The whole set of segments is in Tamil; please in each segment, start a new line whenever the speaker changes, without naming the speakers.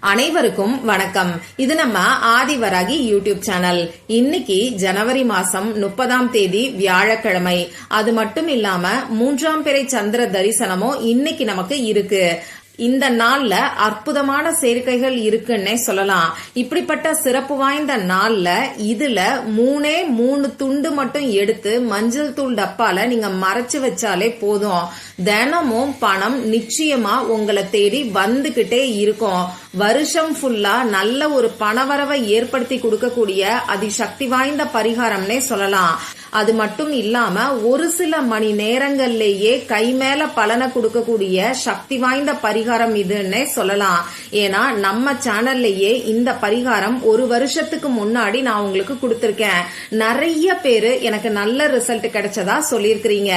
அனைவருக்கும் வணக்கம். இது நம்ம ஆதிவராகி யூடியூப் சேனல். இன்னைக்கு ஜனவரி மாசம் முப்பதாம் தேதி வியாழக்கிழமை. அது மட்டும் இல்லாம மூன்றாம் பிறை சந்திர தரிசனமும் இன்னைக்கு நமக்கு இருக்கு. இந்த நாள்ல அற்புதமான சேர்க்கைகள் இருக்குன்னே சொல்லலாம். இப்படிப்பட்ட சிறப்பு வாய்ந்த நாள்ல இதுல மூணே மூணு துண்டு மட்டும் எடுத்து மஞ்சள் தூள் டப்பால நீங்க மறைச்சு வச்சாலே போதும். தினமும் பணம் நிச்சயமா உங்களை தேடி வந்துகிட்டே இருக்கும். வருஷம் ஃபுல்லா நல்ல ஒரு பணவரவை ஏற்படுத்தி கொடுக்கக்கூடிய அதிசக்தி வாய்ந்த பரிகாரம்னே சொல்லலாம். அது மட்டும் இல்லாம ஒரு சில மணி நேரங்கள்லேயே கை மேல பலனை கொடுக்கக்கூடிய சக்தி வாய்ந்த பரிகாரம் இதுன்னே சொல்லலாம். ஏன்னா நம்ம சேனல்லையே இந்த பரிகாரம் ஒரு வருஷத்துக்கு முன்னாடி நான் உங்களுக்கு கொடுத்திருக்கேன். நிறைய பேரு எனக்கு நல்ல ரிசல்ட் கிடைச்சதா சொல்லியிருக்கிறீங்க.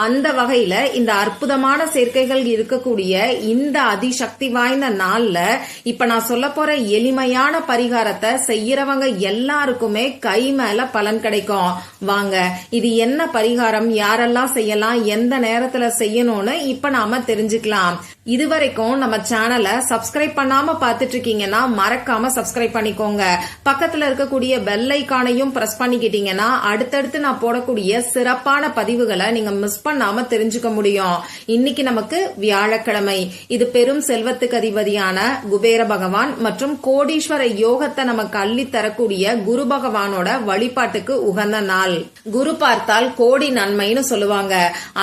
அந்த வகையில இந்த அற்புதமான சேர்க்கைகள் இருக்கக்கூடிய இந்த அதிசக்தி வாய்ந்த நாள்ல இப்ப நான் சொல்ல போற எளிமையான பரிகாரத்தை செய்யறவங்க எல்லாருக்குமே கை மேல பலன் கிடைக்கும். வாங்க இது என்ன பரிகாரம்? யாரெல்லாம் செய்யலாம்? எந்த நேரத்துல செய்யணும்னு இப்ப நாம தெரிஞ்சுக்கலாம். இதுவரைக்கும் நம்ம சேனலை சப்ஸ்கிரைப் பண்ணாம பாத்துட்டு இருக்கீங்கன்னா மறக்காம சப்ஸ்கிரைப் பண்ணிக்கோங்க. பக்கத்துல இருக்கக்கூடிய பெல் ஐக்கானையும் பிரஸ் பண்ணிக்கிட்டீங்கன்னா அடுத்தடுத்து நான் போடக்கூடிய சிறப்பான பதிவுகளை நீங்க மிஸ் பண்ணாம தெரிஞ்சுக்க முடியும். இன்னைக்கு நமக்கு வியாழக்கிழமை. இது பெரும் செல்வத்துக்கு அதிபதியான குபேர பகவான் மற்றும் கோடீஸ்வர யோகத்தை நமக்கு அள்ளி தரக்கூடிய குரு பகவானோட வழிபாட்டுக்கு உகந்த நாள். குரு பார்த்தால் கோடி நன்மைன்னு சொல்லுவாங்க.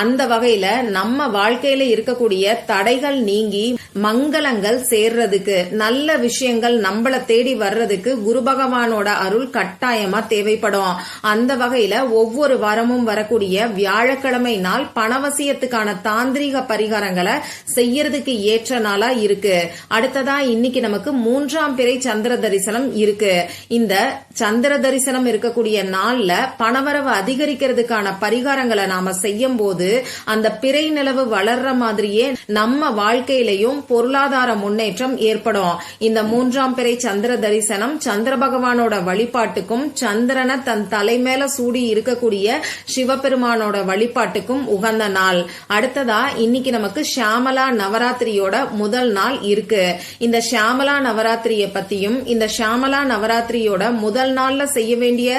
அந்த வகையில நம்ம வாழ்க்கையில இருக்கக்கூடிய தடைகள் நீங்கி மங்களங்கள் சேர்றதுக்கு நல்ல விஷயங்கள் நம்மள தேடி வர்றதுக்கு குரு பகவானோட அருள் கட்டாயமா தேவைப்படும். அந்த வகையில ஒவ்வொரு வாரமும் வரக்கூடிய வியாழக்கிழமை நாள் பணவசியத்துக்கான தாந்திரிக பரிகாரங்களை செய்யறதுக்கு ஏற்ற நாளா இருக்கு. அடுத்ததா இன்னைக்கு நமக்கு மூன்றாம் பிறை சந்திர தரிசனம் இருக்கு. இந்த சந்திர தரிசனம் இருக்கக்கூடிய நாள்ல பணவரவு அதிகரிக்கிறதுக்கான பரிகாரங்களை நாம செய்யும் போது அந்த பிறை நிலவு வளர்ற மாதிரியே நம்ம வாழ்க்கையிலையும் பொருளாதார முன்னேற்றம் ஏற்படும். இந்த மூன்றாம் பிறை சந்திர தரிசனம் சந்திர பகவானோட வழிபாட்டுக்கும் சந்திரனை தன் தலை மேல சூடி இருக்கக்கூடிய சிவபெருமானோட வழிபாட்டுக்கும் உகந்த நாள். அடுத்ததா இன்னைக்கு நமக்கு ஷியாமலா நவராத்திரியோட முதல் நாள் இருக்கு. இந்த ஷியாமலா நவராத்திரிய பத்தியும் இந்த ஷியாமலா நவராத்திரியோட முதல் நாள்ல செய்ய வேண்டிய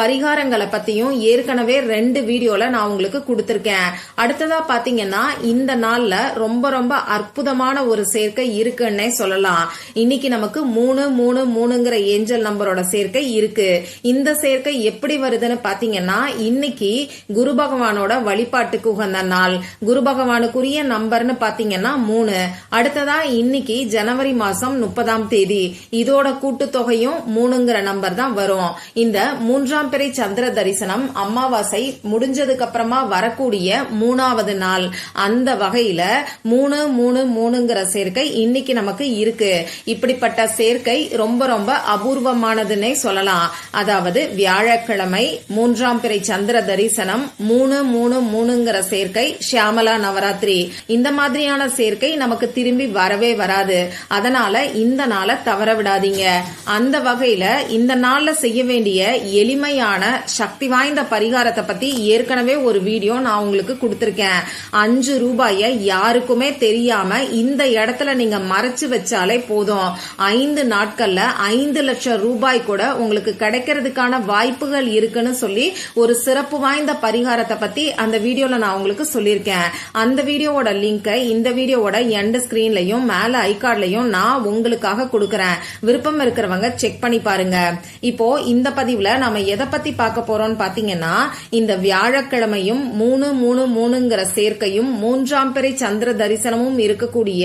பரிகாரங்களை பத்தியும் ஏற்கனவே ரெண்டு வீடியோல நான் உங்களுக்கு கொடுத்திருக்கேன். அடுத்ததா பாத்தீங்கன்னா இந்த நாள்ல ரொம்ப ரொம்ப அற்புதமான ஒரு சேர்க்கை இருக்குன்னே சொல்லலாம். இன்னைக்கு நமக்கு மூணு மூணு மூணுங்கிற ஏஞ்சல் நம்பரோட சேர்க்கை இருக்கு. இந்த சேர்க்கை எப்படி வருதுன்னு பாத்தீங்கன்னா இன்னைக்கு குரு பகவானோட வழிபாட்டுக்கு உகந்த நாள். குரு பகவானுக்குரிய நம்பர்னு பாத்தீங்கன்னா மூணு. அடுத்ததா இன்னைக்கு ஜனவரி மாசம் முப்பதாம் தேதி. இதோட கூட்டுத்தொகையும் மூணுங்கிற நம்பர் தான் வரும். இந்த மூன்றாம் பிறை சந்திர தரிசனம் அமாவாசை முடிஞ்சதுக்கு அப்புறமா வரக்கூடிய மூணாவது நாள். அந்த வகையில மூணு மூணு மூணுங்கிற சேர்க்கை இன்னைக்கு நமக்கு இருக்கு. இப்படிப்பட்ட சேர்க்கை ரொம்ப ரொம்ப அபூர்வமானதுன்னே சொல்லலாம். அதாவது வியாழக்கிழமை மூன்றாம் பிறை சந்திர தரிசனம் மூணு மூணு மூணுங்கிற சேர்க்கை ஷியாமலா நவராத்திரி. இந்த மாதிரியான சேர்க்கை நமக்கு திரும்பி வரவே வராது. அதனால இந்த நாளை தவற விடாதீங்க. அந்த வகையில இந்த நாள்ல செய்ய வேண்டிய எளிமையான சக்தி வாய்ந்த பரிகாரத்தை பத்தி ஏற்கனவே ஒரு வீடியோ நான் உங்களுக்கு கொடுத்திருக்கேன். அஞ்சு ரூபாய யாருக்குமே தெரியாம இந்த இடத்துல நீங்க மறைச்சு வச்சாலே போதும். ஐந்து நாட்கள்ல ஐந்து லட்சம் ரூபாய் கூட உங்களுக்கு கிடைக்கிறதுக்கான வாய்ப்புகள் இருக்குன்னு சொல்லி ஒரு சிறப்பு வாய்ந்த பரிகாரத்தை பத்தி அந்த வீடியோல நான் உங்களுக்கு சொல்லியிருக்கேன். அந்த வீடியோவோட லிங்கை இந்த வீடியோவோட எண்ட் ஸ்கிரீன்லயும் மேல ஐகார்ட்லயும் நான் உங்களுக்காக கொடுக்கறேன். விருப்பம் இருக்கிறவங்க செக் பண்ணி பாருங்க. இப்போ இந்த பதிவுல நாம எதை பத்தி பார்க்க போறோம்னு பாத்தீங்கன்னா இந்த வியாழக்கிழமையும் மூணு மூணு மூணுங்கிற சேர்க்கையும் மூன்றாம் பிறை சந்திர தரிசனமும் இருக்கக்கூடிய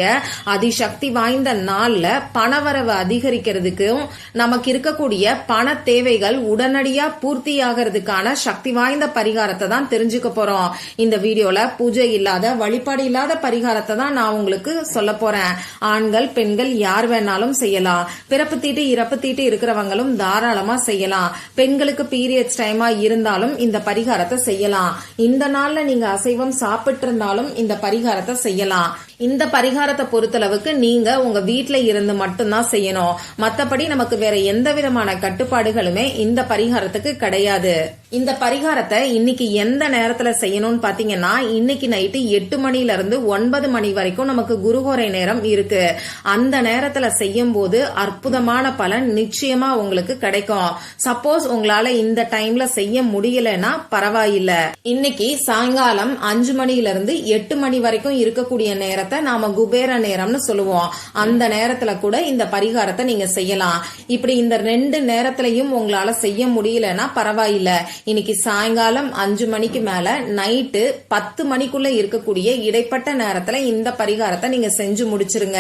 அதிசக்தி வாய்ந்த நாள்ல பணவரவு அதிகரிக்கிறதுக்கும் நமக்கு இருக்கக்கூடிய பண தேவைகள் உடனடியா பூர்த்தி ஆகிறதுக்கான சக்தி வாய்ந்த பரிகாரத்தை தான் தெரிஞ்சுக்க போறோம். இந்த வீடியோல பூஜை இல்லாத வழிபாடு இல்லாத பரிகாரத்தை தான் நான் உங்களுக்கு சொல்ல போறேன். ஆண்கள் பெண்கள் யார் வேணாலும் செய்யலாம். பிறப்பு தீட்டு இறப்பு தீட்டு இருக்கிறவங்களும் தாராளமா செய்யலாம். பெண்களுக்கு பீரியட்ஸ் டைமா இருந்தாலும் இந்த பரிகாரத்தை செய்யலாம். இந்த நாள்ல நீங்க அசைவம் சாப்பிட்டு இருந்தாலும் இந்த பரிகாரத்தை செய்யலாம். இந்த பரிகாரத்தை பொறுத்தளவுக்கு நீங்க உங்க வீட்டில் இருந்து மட்டும்தான் செய்யணும். மத்தபடி நமக்கு வேற எந்த விதமான கட்டுப்பாடுகளுமே இந்த பரிகாரத்துக்கு கிடையாது. இந்த பரிகாரத்தை இன்னைக்கு எந்த நேரத்துல செய்யணும்னு பாத்தீங்கன்னா இன்னைக்கு நைட்டு எட்டு மணில இருந்து ஒன்பது மணி வரைக்கும் நமக்கு குருகோரை நேரம் இருக்கு. அந்த நேரத்துல செய்யும் போது அற்புதமான பலன் நிச்சயமா உங்களுக்கு கிடைக்கும். சப்போஸ் உங்களால இந்த டைம்ல செய்ய முடியலன்னா பரவாயில்ல. இன்னைக்கு சாயங்காலம் அஞ்சு மணில இருந்து எட்டு மணி வரைக்கும் இருக்கக்கூடிய நேரத்தை நாம குபேர நேரம்னு சொல்லுவோம். அந்த நேரத்துல கூட இந்த பரிகாரத்தை நீங்க செய்யலாம். இப்படி இந்த ரெண்டு நேரத்திலையும் உங்களால செய்ய முடியலன்னா பரவாயில்ல. இன்னைக்கு சாயங்காலம் அஞ்சு மணிக்கு மேல நைட்டு பத்து மணிக்குள்ள இருக்கக்கூடிய இடைப்பட்ட நேரத்துல இந்த பரிகாரத்தை நீங்க செஞ்சு முடிச்சிருங்க.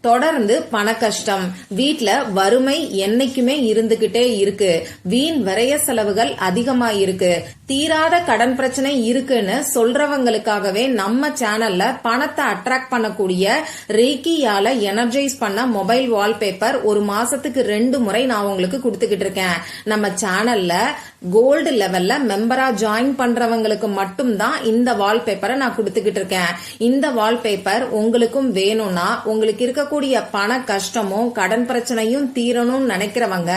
தொடர்ந்து பண கஷ்டம். வீட்ல வறுமை என்னைக்குமே இருந்துகிட்டே இருக்கு. வீண் விரைய செலவுகள் அதிகமா இருக்கு தீராத கடன் பிரச்சனை இருக்குன்னு சொல்றவங்களுக்காகவே நம்ம சேனல்ல பணத்தை அட்ராக்ட் பண்ணக்கூடிய ரேக்கியால எனர்ஜைஸ் பண்ண மொபைல் வால்பேப்பர் ஒரு மாசத்துக்கு ரெண்டு முறை நான் உங்களுக்கு கொடுத்துக்கிட்டு இருக்கேன். நம்ம சேனல்ல கோல்டு லெவல்ல மெம்பரா ஜாயின் பண்றவங்களுக்கு மட்டும்தான் இந்த வால்பேப்பரை நான் கொடுத்துக்கிட்டு இருக்கேன். இந்த வால்பேப்பர் உங்களுக்கும் வேணும்னா உங்களுக்கு இருக்கக்கூடிய பண கஷ்டமும் கடன் பிரச்சனையும் தீரணும்னு நினைக்கிறவங்க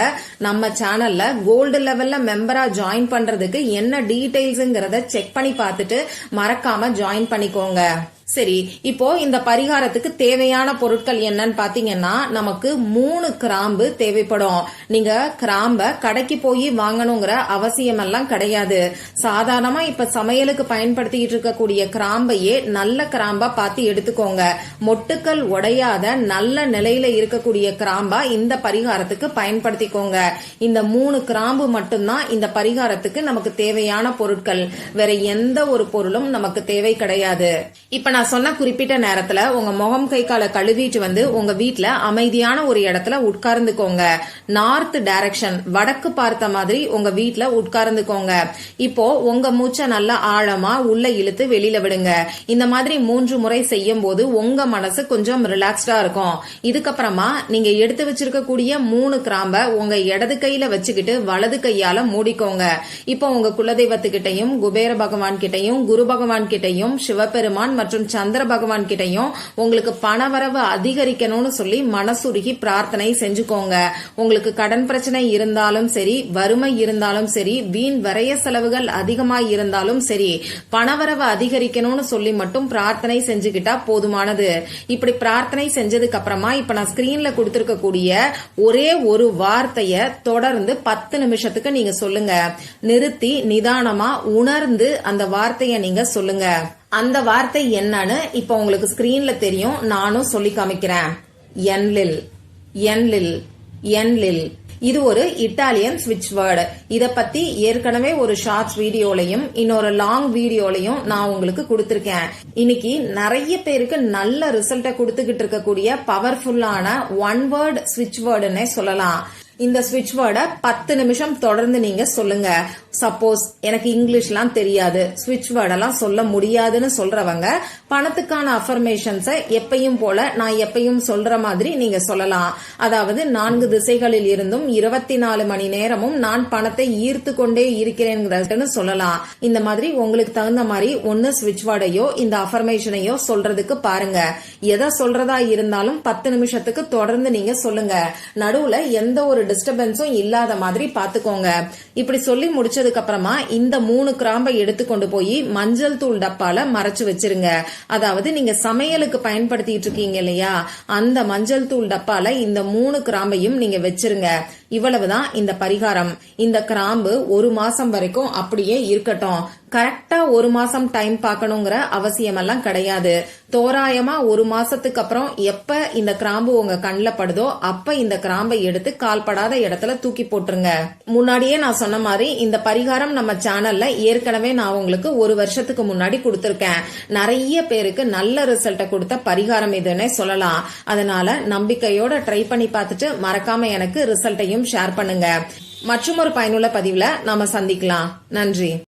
நம்ம சேனல்ல கோல்டு லெவல்ல மெம்பரா ஜாயின் பண்றதுக்கு என்ன டீடைல்ஸ்ங்கிறத செக் பண்ணி பார்த்துட்டு மறக்காம ஜாயின் பண்ணிக்கோங்க. சரி இப்போ இந்த பரிகாரத்துக்கு தேவையான பொருட்கள் என்னன்னு பாத்தீங்கன்னா நமக்கு மூணு கிராம்பு தேவைப்படும். நீங்க கிராம்ப கடைக்கு போய் வாங்கணுங்கிற அவசியம் எல்லாம் கிடையாது. சாதாரணமா இப்ப சமையலுக்கு பயன்படுத்திக்கிட்டு இருக்கக்கூடிய கிராம்பையே நல்ல கிராம்பா பார்த்து எடுத்துக்கோங்க. மொட்டுக்கள் உடையாத நல்ல நிலையில இருக்கக்கூடிய கிராம்பா இந்த பரிகாரத்துக்கு பயன்படுத்திக்கோங்க. இந்த மூணு கிராம்பு மட்டும்தான் இந்த பரிகாரத்துக்கு நமக்கு தேவையான பொருட்கள். வேற எந்த ஒரு பொருளும் நமக்கு தேவை கிடையாது. இப்ப நான் சொன்ன குறிப்பிட்ட நேரத்துல உங்க முகம் கை காலை கழுவிட்டு வந்து உங்க வீட்டுல அமைதியான ஒரு இடத்துல உட்கார்ந்துக்கோங்க. நார்த் டைரக்ஷன் வடக்கு பார்த்த மாதிரி உங்க வீட்டுல உட்கார்ந்துக்கோங்க. இப்போ உங்க மூச்சை நல்லா ஆழமா உள்ள இழுத்து வெளியில விடுங்க. இந்த மாதிரி மூன்று முறை செய்யும் போது உங்க மனசு கொஞ்சம் ரிலாக்ஸ்டா இருக்கும். இதுக்கப்புறமா நீங்க எடுத்து வச்சிருக்கக்கூடிய மூணு கிராம்ப உங்க இடது கையில வச்சுக்கிட்டு வலது கையால மூடிக்கோங்க. இப்போ உங்க குலதெய்வத்துக்கிட்டையும் குபேர பகவான் கிட்டையும் குரு பகவான் கிட்டையும் சிவபெருமான் மற்றும் சந்திர பகவான் கிட்டையும் உங்களுக்கு பணவரவு அதிகரிக்கணும்னு சொல்லி மனசுருகி பிரார்த்தனை செஞ்சுக்கோங்க. உங்களுக்கு கடன் பிரச்சனை இருந்தாலும் சரி வறுமை இருந்தாலும் சரி வீண் வரைய செலவுகள் அதிகமா இருந்தாலும் சரி பணவரவு அதிகரிக்கணும்னு சொல்லி மட்டும் பிரார்த்தனை செஞ்சுக்கிட்டா போதுமானது. இப்படி பிரார்த்தனை செஞ்சதுக்கு அப்புறமா இப்ப நான் ஸ்கிரீன்ல கொடுத்திருக்கக்கூடிய ஒரே ஒரு வார்த்தைய தொடர்ந்து பத்து நிமிஷத்துக்கு நீங்க சொல்லுங்க. நிறுத்தி நிதானமா உணர்ந்து அந்த வார்த்தைய நீங்க சொல்லுங்க. அந்த வார்த்தை என்னன்னு இப்ப உங்களுக்கு ஸ்கிரீன்ல தெரியும். நானும் சொல்லி காமிக்கிறேன். என்லில். என்லில். என்லில். இது ஒரு இட்டாலியன் ஸ்விட்ச் வேர்டு இத பத்தி ஏற்கனவே ஒரு ஷார்ட்ஸ் வீடியோலையும் இன்னொரு லாங் வீடியோலையும் நான் உங்களுக்கு கொடுத்திருக்கேன். இன்னைக்கு நிறைய பேருக்கு நல்ல ரிசல்ட்டை கொடுத்துக்கிட்டு இருக்கக்கூடிய பவர்ஃபுல்லான ஒன் வேர்ட் ஸ்விட்ச் வேர்டுன்னே சொல்லலாம். இந்த ஸ்விட்ச் வேர்டை பத்து நிமிஷம் தொடர்ந்து நீங்க சொல்லுங்க. சப்போஸ் எனக்கு இங்கிலீஷ்லாம் தெரியாது. ஸ்விட்ச் வேர்டெல்லாம் சொல்ல முடியாதுன்னு சொல்றவங்க பணத்துக்கான அஃபர்மேஷன்ஸை எப்பையும் போல நான் எப்பையும் சொல்ற மாதிரி நீங்க சொல்லலாம். அதாவது நான்கு திசைகளில் இருந்தும் இருபத்தி நாலு மணி நேரமும் நான் பணத்தை ஈர்த்து கொண்டே இருக்கிறேங்கிறதுன்னு சொல்லலாம். இந்த மாதிரி உங்களுக்கு தகுந்த மாதிரி ஒன்னு ஸ்விட்ச் வேர்டையோ இந்த அஃபர்மேஷனையோ சொல்றதுக்கு பாருங்க. எதை சொல்றதா இருந்தாலும் பத்து நிமிஷத்துக்கு தொடர்ந்து நீங்க சொல்லுங்க. நடுவுல எந்த ஒரு டிஸ்டர்பன்ஸும் இல்லாத மாதிரி பாத்துக்கோங்க இப்படி சொல்லி வந்ததுக்கு அப்புறமா இந்த மூணு கிராம்பை எடுத்து கொண்டு போய் மஞ்சள் தூள் டப்பால மறைச்சு வச்சிருங்க. அதாவது நீங்க சமையலுக்கு பயன்படுத்திட்டு இருக்கீங்க இல்லையா? அந்த மஞ்சள் தூள் டப்பால இந்த மூணு கிராம்பையும் நீங்க வச்சிருங்க. இவ்வளவுதான் இந்த பரிகாரம். இந்த கிராம்பு ஒரு மாசம் வரைக்கும் அப்படியே இருக்கட்டும். கரெக்டா ஒரு மாசம் டைம் பார்க்கணுங்கிற அவசியம் எல்லாம் கிடையாது. தோராயமா ஒரு மாசத்துக்கு அப்புறம் எப்ப இந்த கிராம்பு உங்க கண்ணில் படுதோ அப்ப இந்த கிராம்பை எடுத்து கால்படாத இடத்துல தூக்கி போட்டுருங்க. முன்னாடியே நான் சொன்ன மாதிரி இந்த பரிகாரம் நம்ம சேனல்ல ஏற்கனவே நான் உங்களுக்கு ஒரு வருஷத்துக்கு முன்னாடி கொடுத்துருக்கேன். நிறைய பேருக்கு நல்ல ரிசல்ட்டை கொடுத்த பரிகாரம் இதுன்னே சொல்லலாம். அதனால நம்பிக்கையோட ட்ரை பண்ணி பார்த்துட்டு மறக்காம எனக்கு ரிசல்ட்டையும் ஷேர் பண்ணுங்க. மற்றும் ஒரு பயனுள்ள பதிவுல நாம சந்திக்கலாம். நன்றி.